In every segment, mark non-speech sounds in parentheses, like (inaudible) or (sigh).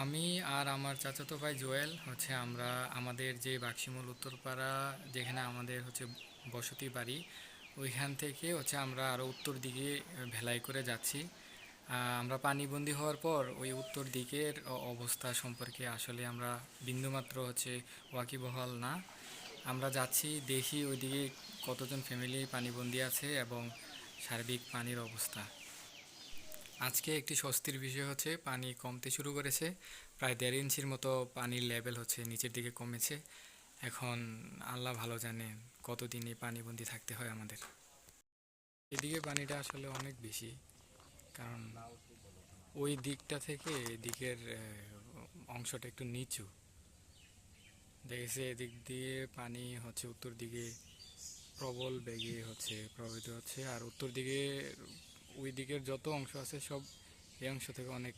আমি আর আমার চাচাতো ভাই জোয়েল হচ্ছে আমরা আমাদের যে বাক্সিমূল উত্তরপাড়া, যেখানে আমাদের হচ্ছে বসতি বাড়ি, ওইখান থেকে হচ্ছে আমরা আরও উত্তর দিকে ভেলাই করে যাচ্ছি। আমরা পানিবন্দী হওয়ার পর ওই উত্তর দিকের অবস্থা সম্পর্কে আসলে আমরা বিন্দুমাত্র হচ্ছে ওয়াকিবহাল না। আমরা যাচ্ছি, দেখি ওইদিকে কতজন ফ্যামিলি পানিবন্দী আছে এবং সার্বিক পানির অবস্থা। আজকে একটি স্বস্তির বিষয় হচ্ছে, পানি কমতে শুরু করেছে। প্রায় দেড় ইঞ্চির মতো পানির লেভেল হচ্ছে, নিচের দিকে কমেছে। এখন আল্লাহ ভালো জানে কতদিন এই পানিবন্দি থাকতে হয় আমাদের। এদিকে পানিটা আসলে অনেক বেশি, কারণ ওই দিকটা থেকে এদিকের অংশটা একটু নিচু। দেখেছে এদিক দিয়ে পানি হচ্ছে, উত্তর দিকে প্রবল বেগে হচ্ছে, প্রবাহিত হচ্ছে, আর উত্তর দিকে ওই দিকের যত অংশ আছে সব এই অংশ থেকে অনেক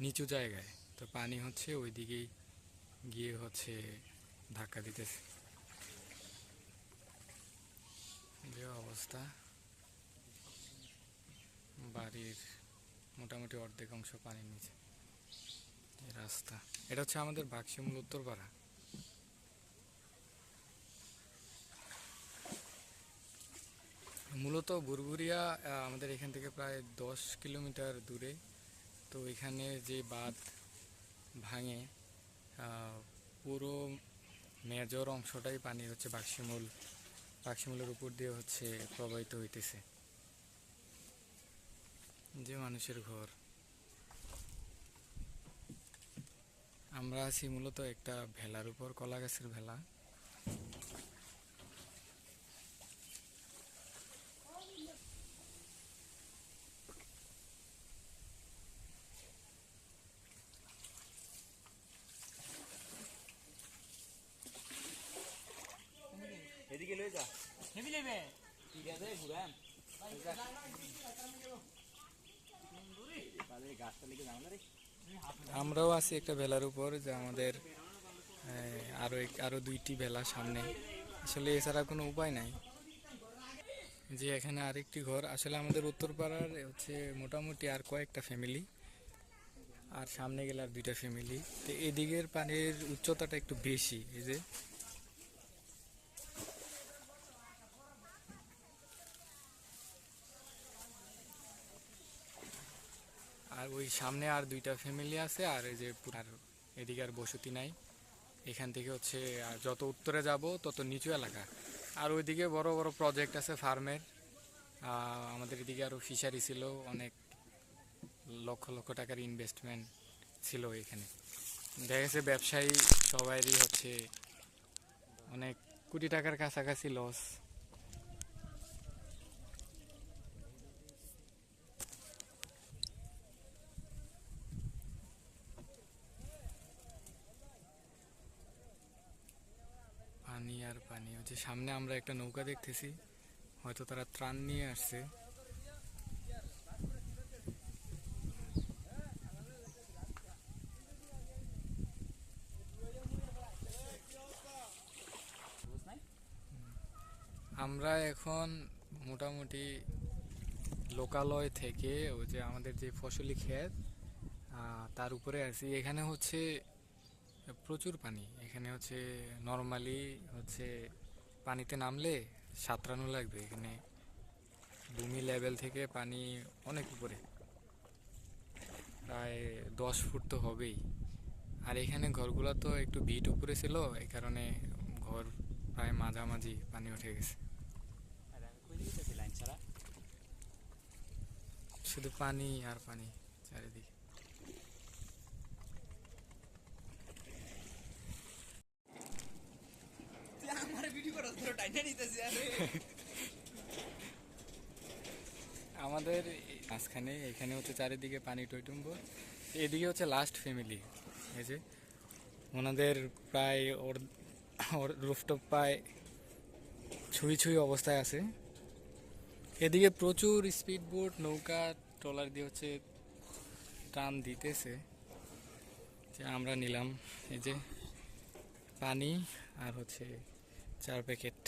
নিচু জায়গায়। তো পানি হচ্ছে ওই দিকেই গিয়ে হচ্ছে ধাক্কা দিতেছে। যে অবস্থা। বাড়ির মোটামুটি অর্ধেক অংশ পানির নিচে। রাস্তা। এটা হচ্ছে আমাদের বাক্সিমূল উত্তরপাড়া। মূলত বুরবুরিয়া আমাদের এখান থেকে প্রায় দশ কিলোমিটার দূরে। তো এখানে যে বাঁধ ভাঙে পুরো মেজর অংশটাই পানি হচ্ছে বাক্সিমূল, বাক্সিমূলের উপর দিয়ে হচ্ছে প্রবাহিত হইতেছে। যে মানুষের ঘর। আমরা আছি মূলত একটা ভেলার উপর কলা গাছের ভেলা। এদিকে লয়ে যা। নেবে ঠিক আছে ঘুরান আমরাও আছি একটা ভেলার উপর যে আমাদের আহ, আরও এক- আরও দুইটি ভেলা সামনে। আসলে এছাড়া কোনো উপায় নাই। যে এখানে আরেকটি ঘর আসলে আমাদের উত্তরপাড়ার হচ্ছে মোটামুটি আর কয়েকটা ফ্যামিলি আর সামনে গেলে আর দুইটা ফ্যামিলি তো এদিকের পানির উচ্চতাটা একটু বেশি এই যে ওই সামনে আর দুইটা ফ্যামিলি আছে, আর এই যে আর এদিকে আর বসতি নাই। এখান থেকে হচ্ছে, আর যত উত্তরে যাব, তত নিচু এলাকা। আর ওইদিকে বড় বড় প্রজেক্ট আছে ফার্মের আমাদের এদিকে আরও ফিশারি ছিল, অনেক লক্ষ লক্ষ টাকার ইনভেস্টমেন্ট ছিল এখানে। দেখা গেছে ব্যবসায়ী সবাইরই হচ্ছে অনেক কোটি টাকার কাছাকাছি লস পানি। হচ্ছে সামনে আমরা একটা নৌকা দেখতেছি, হয়তো তারা ত্রাণ নিয়ে আসছে। আমরা এখন মোটামুটি লোকালয় থেকে ওই যে আমাদের যে ফসলি ক্ষেত তার উপরে আছি। এখানে হচ্ছে প্রচুর পানি। এখানে হচ্ছে নর্মালি হচ্ছে পানিতে নামলে সাঁতরানো লাগবে। এখানে ভূমি লেভেল থেকে পানি অনেক উপরে। প্রায় দশ ফুট তো হবেই। আর এখানে ঘরগুলো তো একটু ভিট উপরে ছিল এই কারণে ঘর প্রায় মাঝামাঝি পানি উঠে গেছে। শুধু পানি আর পানি চারিদিকে আমার ভিডিও করা পুরো টাইনা নিতেছি আরে (laughs) আমাদের মাঝখানে, এখানে হচ্ছে চারিদিকে পানি টইটুম্ব। এদিকে হচ্ছে লাস্ট ফ্যামিলি এই যে। ওনাদের প্রায় ওর ওর রুফটপ প্রায় ছুঁই ছুঁই অবস্থায় আছে। এদিকে প্রচুর স্পিড বোট নৌকা, ট্রলার দিয়ে হচ্ছে টান দিতেছে। যে আমরা নিলাম, এই যে পানি আর হচ্ছে চার প্যাকেট